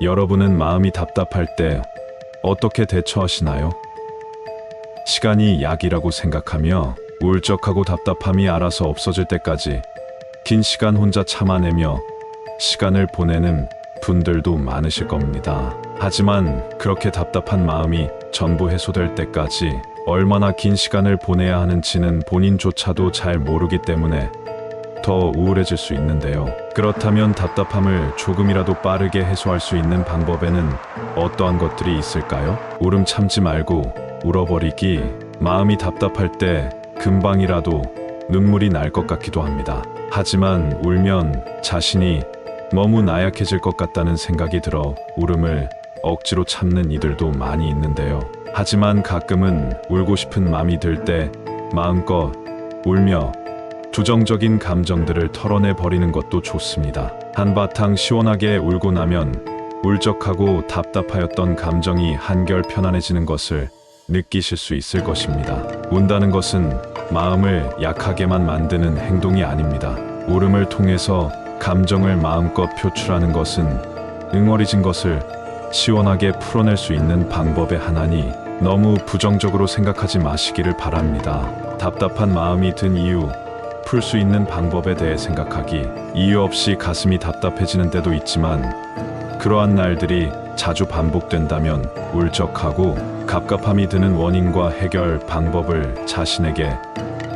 여러분은 마음이 답답할 때 어떻게 대처하시나요? 시간이 약이라고 생각하며 울적하고 답답함이 알아서 없어질 때까지 긴 시간 혼자 참아내며 시간을 보내는 분들도 많으실 겁니다. 하지만 그렇게 답답한 마음이 전부 해소될 때까지 얼마나 긴 시간을 보내야 하는지는 본인조차도 잘 모르기 때문에 더 우울해질 수 있는데요. 그렇다면 답답함을 조금이라도 빠르게 해소할 수 있는 방법에는 어떠한 것들이 있을까요? 울음 참지 말고 울어버리기. 마음이 답답할 때 금방이라도 눈물이 날 것 같기도 합니다. 하지만 울면 자신이 너무 나약해질 것 같다는 생각이 들어 울음을 억지로 참는 이들도 많이 있는데요. 하지만 가끔은 울고 싶은 마음이 들 때 마음껏 울며 부정적인 감정들을 털어내 버리는 것도 좋습니다. 한바탕 시원하게 울고 나면 울적하고 답답하였던 감정이 한결 편안해지는 것을 느끼실 수 있을 것입니다. 운다는 것은 마음을 약하게만 만드는 행동이 아닙니다. 울음을 통해서 감정을 마음껏 표출하는 것은 응어리진 것을 시원하게 풀어낼 수 있는 방법의 하나니 너무 부정적으로 생각하지 마시기를 바랍니다. 답답한 마음이 든 이유, 풀 수 있는 방법에 대해 생각하기, 이유 없이 가슴이 답답해지는 때도 있지만 그러한 날들이 자주 반복된다면 울적하고 갑갑함이 드는 원인과 해결 방법을 자신에게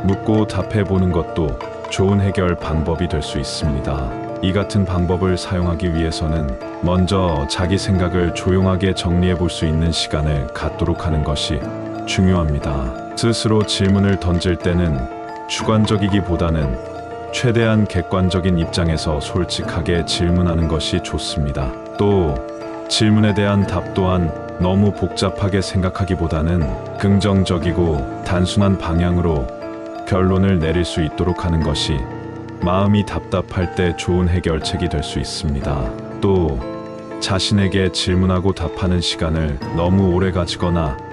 묻고 답해 보는 것도 좋은 해결 방법이 될 수 있습니다. 이 같은 방법을 사용하기 위해서는 먼저 자기 생각을 조용하게 정리해 볼 수 있는 시간을 갖도록 하는 것이 중요합니다. 스스로 질문을 던질 때는 주관적이기보다는 최대한 객관적인 입장에서 솔직하게 질문하는 것이 좋습니다. 또 질문에 대한 답 또한 너무 복잡하게 생각하기보다는 긍정적이고 단순한 방향으로 결론을 내릴 수 있도록 하는 것이 마음이 답답할 때 좋은 해결책이 될 수 있습니다. 또 자신에게 질문하고 답하는 시간을 너무 오래 가지거나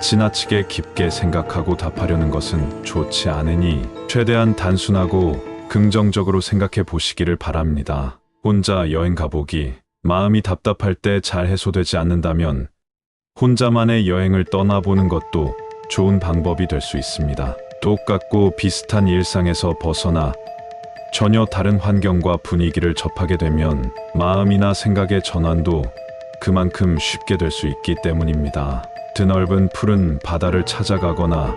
지나치게 깊게 생각하고 답하려는 것은 좋지 않으니 최대한 단순하고 긍정적으로 생각해 보시기를 바랍니다. 혼자 여행 가보기. 마음이 답답할 때 잘 해소되지 않는다면 혼자만의 여행을 떠나보는 것도 좋은 방법이 될 수 있습니다. 똑같고 비슷한 일상에서 벗어나 전혀 다른 환경과 분위기를 접하게 되면 마음이나 생각의 전환도 그만큼 쉽게 될 수 있기 때문입니다. 드넓은 푸른 바다를 찾아가거나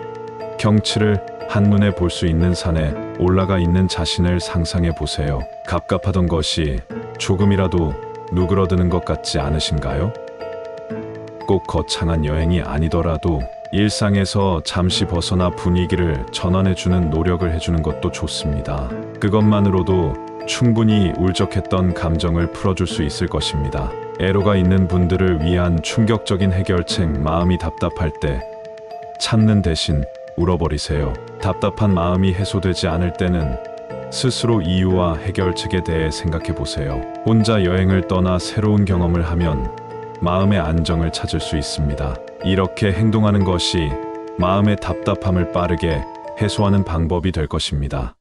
경치를 한눈에 볼 수 있는 산에 올라가 있는 자신을 상상해 보세요. 갑갑하던 것이 조금이라도 누그러드는 것 같지 않으신가요? 꼭 거창한 여행이 아니더라도 일상에서 잠시 벗어나 분위기를 전환해주는 노력을 해주는 것도 좋습니다. 그것만으로도 충분히 울적했던 감정을 풀어줄 수 있을 것입니다. 애로가 있는 분들을 위한 충격적인 해결책 마음이 답답할 때 참는 대신 울어버리세요. 답답한 마음이 해소되지 않을 때는 스스로 이유와 해결책에 대해 생각해 보세요. 혼자 여행을 떠나 새로운 경험을 하면 마음의 안정을 찾을 수 있습니다. 이렇게 행동하는 것이 마음의 답답함을 빠르게 해소하는 방법이 될 것입니다.